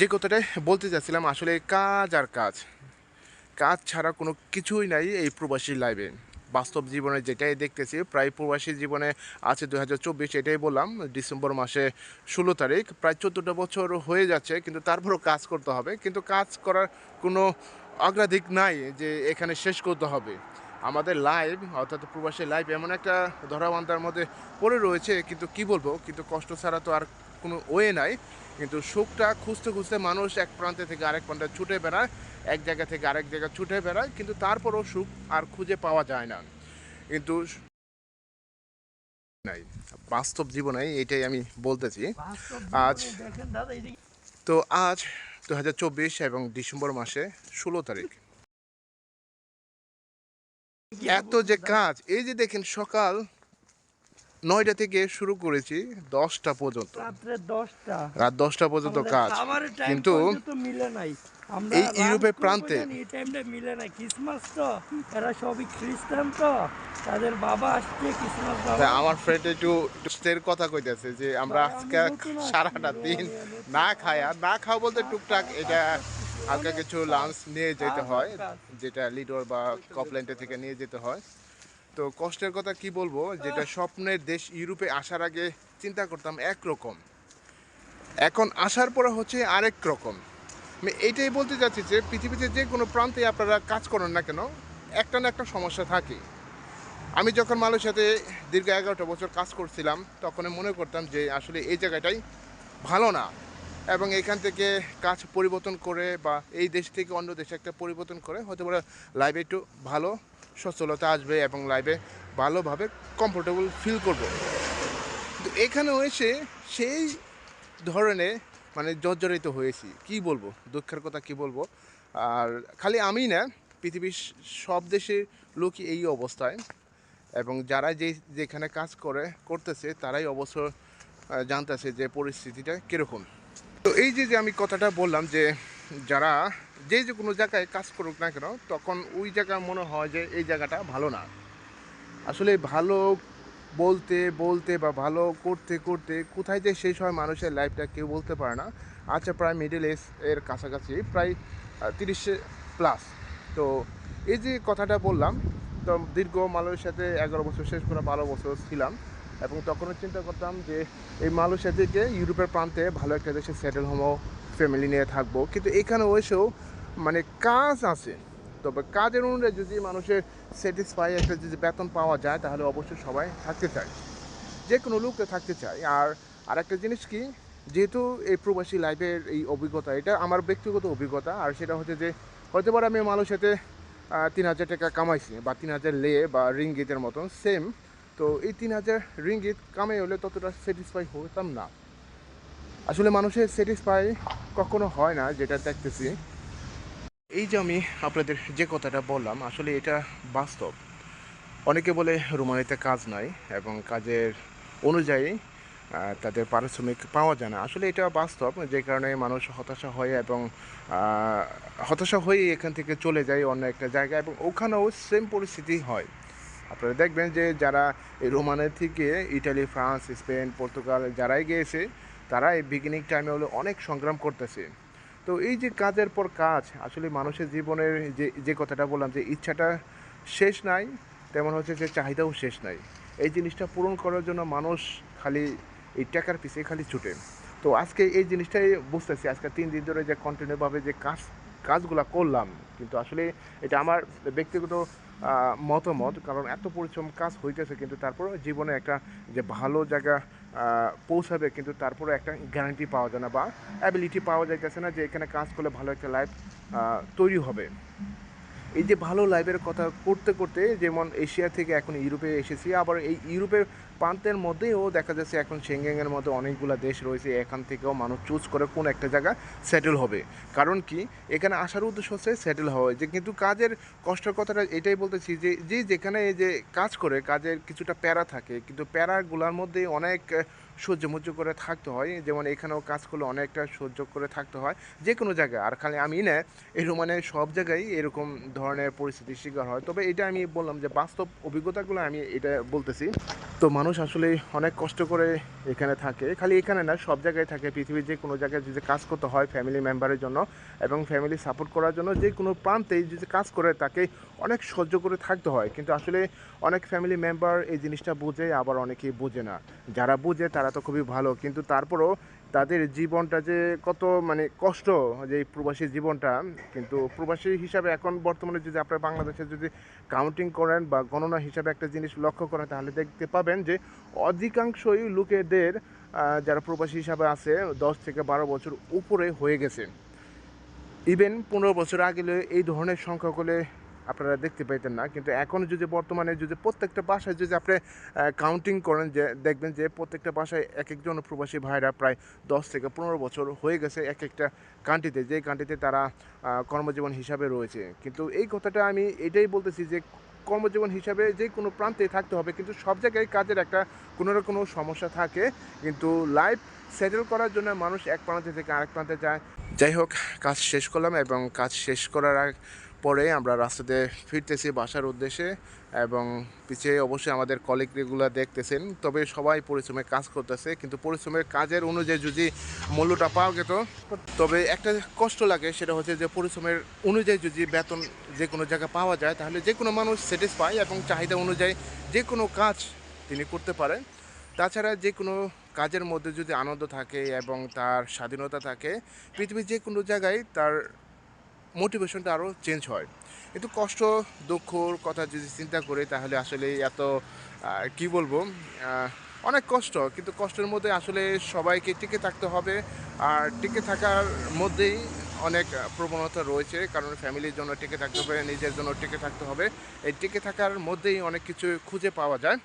যে কথাটা বলতে চাচ্ছিলাম, আসলে কাজ আর কাজ। কাজ ছাড়া কোনো কিছুই নাই এই প্রবাসী লাইফে। বাস্তব জীবনে যেটাই দেখতেছি, প্রায় প্রবাসী জীবনে আছে দু হাজার চব্বিশ, এটাই বললাম, ডিসেম্বর মাসে ষোলো তারিখ। প্রায় চোদ্দোটা বছর হয়ে যাচ্ছে, কিন্তু তারপরও কাজ করতে হবে। কিন্তু কাজ করার কোনো অগ্রাধিক নাই যে এখানে শেষ করতে হবে। আমাদের লাইভ অর্থাৎ প্রবাসী লাইভ এমন একটা ধরাবান্ধার মধ্যে পড়ে রয়েছে, কিন্তু কি বলব? কিন্তু কষ্ট ছাড়া তো আর কোনো ওয়ে নাই কিন্তু সুখটা খুঁজতে খুঁজতে মানুষ এক প্রান্তে থেকে আরেক প্রান্তে ছুটে বেড়ায় এক জায়গা থেকে আরেক জায়গা ছুটে বেড়ায় কিন্তু তারপরও সুখ আর খুঁজে পাওয়া যায় না। কিন্তু নাই বাস্তব জীবনে এটাই আমি বলতেছি। আজ- তো আজ দু হাজার চব্বিশ এবং ডিসেম্বর মাসে ষোলো তারিখ। এত যে কাজ এই যে দেখেন সকাল নয়টা থেকে শুরু করেছি দশটা পর্যন্ত। দশটা। রাত দশটা পর্যন্ত কাজ। কিন্তু মিলে নাই। এই ইউরোপের প্রান্তে- এই টাইমটা মিলে ক্রিসমাস তো এরা সবই খ্রিস্টান তো তাদের বাবা আসছে ক্রিসমাস আমার ফ্রেন্ড একটু স্টের কথা কইতেছে যে আমরা আজকে সারাটা দিন না খায়া না খাওয়া বলতে টুকটাক এটা হালকা কিছু লাঞ্চ নিয়ে যেতে হয় যেটা লিডর বা কপল্যান্ডে থেকে নিয়ে যেতে হয়। তো কষ্টের কথা কি বলব যেটা স্বপ্নের দেশ ইউরোপে আসার আগে চিন্তা করতাম একরকম এখন আসার পরে হচ্ছে আরেক রকম। আমি এইটাই বলতে চাচ্ছি যে পৃথিবীতে যে কোনো প্রান্তে আপনারা কাজ করেন না কেন একটা না একটা সমস্যা থাকে। আমি যখন মালয়েশিয়াতে দীর্ঘ এগারোটা বছর কাজ করছিলাম তখন মনে করতাম যে আসলে এই জায়গাটাই ভালো না। এবং এখান থেকে কাজ পরিবর্তন করে বা এই দেশ থেকে অন্য দেশে একটা পরিবর্তন করে হয়তো বলে লাইভে একটু ভালো সচ্ছলতা আসবে এবং লাইভে ভালোভাবে কমফোর্টেবল ফিল করব। এখানেও এসে সেই ধরনের মানে জর্জরিত হয়েছি কি বলব? দুঃখের কথা কি বলব? আর খালি আমি না পৃথিবীর সব দেশের লোকই এই অবস্থায় এবং যারা যে যেখানে কাজ করে করতেছে তারাই আহ, জানতেছে যে পরিস্থিতিটা কীরকম। তো এই যে যে আমি কথাটা বললাম যে যারা যে যে কোনো জায়গায় কাজ করুক না কেন, তখন ওই জায়গা মনে হয় যে এই জায়গাটা ভালো না। আসলে ভালো বলতে বলতে বা ভালো করতে করতে কোথায় যে শেষ হয় মানুষের লাইফটা কেউ বলতে পারে না। আচ্ছা প্রায় মিডল এজ এর কাছাকাছি, প্রায় তিরিশে প্লাস তো এই যে কথাটা বললাম, তো দীর্ঘ মানুষের সাথে এগারো বছর, শেষ করে বারো বছর ছিলাম। এবং তখনও চিন্তা করতাম যে এই মালয়েশিয়া থেকে ইউরোপের প্রান্তে ভালো একটা দেশে সেটেল হব ফ্যামিলি নিয়ে থাকব। কিন্তু এখানে এসেও মানে কাজ আছে। তবে কাজের অনুযায়ী যদি মানুষের স্যাটিসফাই একটা যদি বেতন পাওয়া যায়, তাহলে অবশ্যই সবাই থাকতে চায়। যে কোনো লোককে থাকতে চায়। আর আর একটা জিনিস কি, যেহেতু এই প্রবাসী লাইফের এই অভিজ্ঞতা, এটা আমার ব্যক্তিগত অভিজ্ঞতা। আর সেটা হচ্ছে যে হতে পারে আমি মানুষের সাথে তিন হাজার টাকা কামাইছি বা তিন হাজার লে বা রিঙ্গিতের মতন সেম তো এই তিন হাজার রিঙ্গিত কামাই হলে ততটা স্যাটিসফাই হতাম না। আসলে মানুষের স্যাটিসফাই কখনো হয় না, যেটা দেখতেছি। এই যে আমি আপনাদের যে কথাটা বললাম, আসলে এটা বাস্তব। অনেকে বলে রোমানিতে কাজ নাই এবং কাজের অনুযায়ী তাদের পারিশ্রমিক পাওয়া যায় না। আসলে এটা বাস্তব, যে কারণে মানুষ হতাশা হয় এবং হতাশা হয়ে এখান থেকে চলে যায় অন্য একটা জায়গায় এবং ওখানেও সেম পরিস্থিতি হয়। আপনারা দেখবেন যে যারা এই রোমানের থেকে ইটালি, ফ্রান্স, স্পেন, পর্তুগাল যারাই গিয়েছে, তারা এই বিগিনিং টাইমে হলো অনেক সংগ্রাম করতেছে। তো এই যে কাজের পর কাজ, আসলে মানুষের জীবনের যে যে কথাটা বললাম যে ইচ্ছাটা শেষ নাই, তেমন হচ্ছে যে চাহিদাও শেষ নাই। এই জিনিসটা পূরণ করার জন্য মানুষ খালি এই টাকার পিছে খালি ছুটে। তো আজকে এই জিনিসটাই বুঝতেছি, আজকে তিন দিন ধরে যে কন্টিনিউভাবে যে কাজ, কাজগুলো করলাম, কিন্তু আসলে এটা আমার ব্যক্তিগত মতামত, কারণ এত পরিশ্রম কাজ হইতেছে, কিন্তু তারপরে জীবনে একটা যে ভালো জায়গা পৌঁছাবে, কিন্তু তারপরে একটা গ্যারান্টি পাওয়া যায় না বা অ্যাবিলিটি পাওয়া যাইতেছে না যে এখানে কাজ করলে ভালো একটা লাইফ তৈরি হবে। এই যে ভালো লাইফের কথা করতে করতে, যেমন এশিয়া থেকে এখন ইউরোপে এসেছি, আবার এই ইউরোপের প্রান্তের মধ্যেও দেখা যাচ্ছে এখন সেঙ্গেংয়ের মধ্যে অনেকগুলো দেশ রয়েছে, এখান থেকেও মানুষ চুজ করে কোন একটা জায়গা সেটেল হবে। কারণ কি? এখানে আসার উদ্দেশ্য হচ্ছে সেটেল হওয়া। যে কিন্তু কাজের কষ্টের কথাটা এটাই বলতেছি যে যে যেখানে এই যে কাজ করে, কাজের কিছুটা প্যারা থাকে, কিন্তু প্যারাগুলোর মধ্যে অনেক সহ্যমহ্য করে থাকতে হয়। যেমন এখানেও কাজ করলে অনেকটা সহ্য করে থাকতে হয় যে কোনো জায়গায়। আর খালি আমি না এই মানে সব জায়গায় এরকম ধরনের পরিস্থিতির শিকার হয়। তবে এটা আমি বললাম যে বাস্তব অভিজ্ঞতাগুলো আমি এটা বলতেছি। তো মানুষ আসলে অনেক কষ্ট করে এখানে থাকে। খালি এখানে না, সব জায়গায় থাকে। পৃথিবীর যে কোনো জায়গায় যদি কাজ করতে হয় ফ্যামিলি মেম্বারের জন্য এবং ফ্যামিলি সাপোর্ট করার জন্য যে কোনো প্রান্তেই যদি কাজ করে তাকে অনেক সহ্য করে থাকতে হয়। কিন্তু আসলে অনেক ফ্যামিলি মেম্বার এই জিনিসটা বোঝে, আবার অনেকেই বোঝে না। যারা বোঝে তারা তো খুবই ভালো। কিন্তু তারপরও তাদের জীবনটা যে কত মানে কষ্ট যে প্রবাসী জীবনটা। কিন্তু প্রবাসী হিসাবে এখন বর্তমানে যদি আপনার বাংলাদেশে যদি কাউন্টিং করেন বা গণনা হিসাবে একটা জিনিস লক্ষ্য করেন, তাহলে দেখতে পাবেন যে অধিকাংশই লোকেদের যারা প্রবাসী হিসাবে আছে, দশ থেকে বারো বছর উপরে হয়ে গেছে। ইভেন পনেরো বছর আগে এই ধরনের সংখ্যাগুলো আপনারা দেখতে পাইতেন না। কিন্তু এখন যদি বর্তমানে যদি প্রত্যেকটা বাসায় যদি আপনি কাউন্টিং করেন যে, দেখবেন যে প্রত্যেকটা বাসায় এক একজন প্রবাসী ভাইরা প্রায় দশ থেকে পনেরো বছর হয়ে গেছে এক একটা কান্ট্রিতে যে কান্ট্রিতে তারা কর্মজীবন হিসাবে রয়েছে। কিন্তু এই কথাটা আমি এটাই বলতেছি যে কর্মজীবন হিসাবে যে কোনো প্রান্তে থাকতে হবে, কিন্তু সব জায়গায় কাজের একটা কোনো না কোনো সমস্যা থাকে, কিন্তু লাইফ সেটেল করার জন্য মানুষ এক প্রান্ত থেকে আরেক প্রান্তে যায়। যাই হোক, কাজ শেষ করলাম এবং কাজ শেষ করার পরে আমরা রাস্তাতে ফিরতেছি বাসার উদ্দেশ্যে এবং পিছিয়ে অবশ্যই আমাদের কলিগ রেগুলার দেখতেছেন। তবে সবাই পরিশ্রমে কাজ করতেছে, কিন্তু পরিশ্রমের কাজের অনুযায়ী যদি মূল্যটা পাওয়া যেত, তবে একটা কষ্ট লাগে সেটা হচ্ছে যে পরিশ্রমের অনুযায়ী যদি বেতন যে কোনো জায়গায় পাওয়া যায়, তাহলে যে কোনো মানুষ স্যাটিসফাই এবং চাহিদা অনুযায়ী যে কোনো কাজ তিনি করতে পারেন। তাছাড়া যে কোনো কাজের মধ্যে যদি আনন্দ থাকে এবং তার স্বাধীনতা থাকে, পৃথিবীর যে কোনো জায়গায় তার মোটিভেশনটা আরও চেঞ্জ হয়। কিন্তু কষ্ট, দুঃখর কথা যদি চিন্তা করি, তাহলে আসলে এত কি বলব অনেক কষ্ট। কিন্তু কষ্টের মধ্যে আসলে সবাইকে টিকে থাকতে হবে। আর টিকে থাকার মধ্যেই অনেক প্রবণতা রয়েছে। কারণ ফ্যামিলির জন্য টিকে থাকতে হবে, নিজের জন্য টিকে থাকতে হবে। এই টিকে থাকার মধ্যেই অনেক কিছু খুঁজে পাওয়া যায়।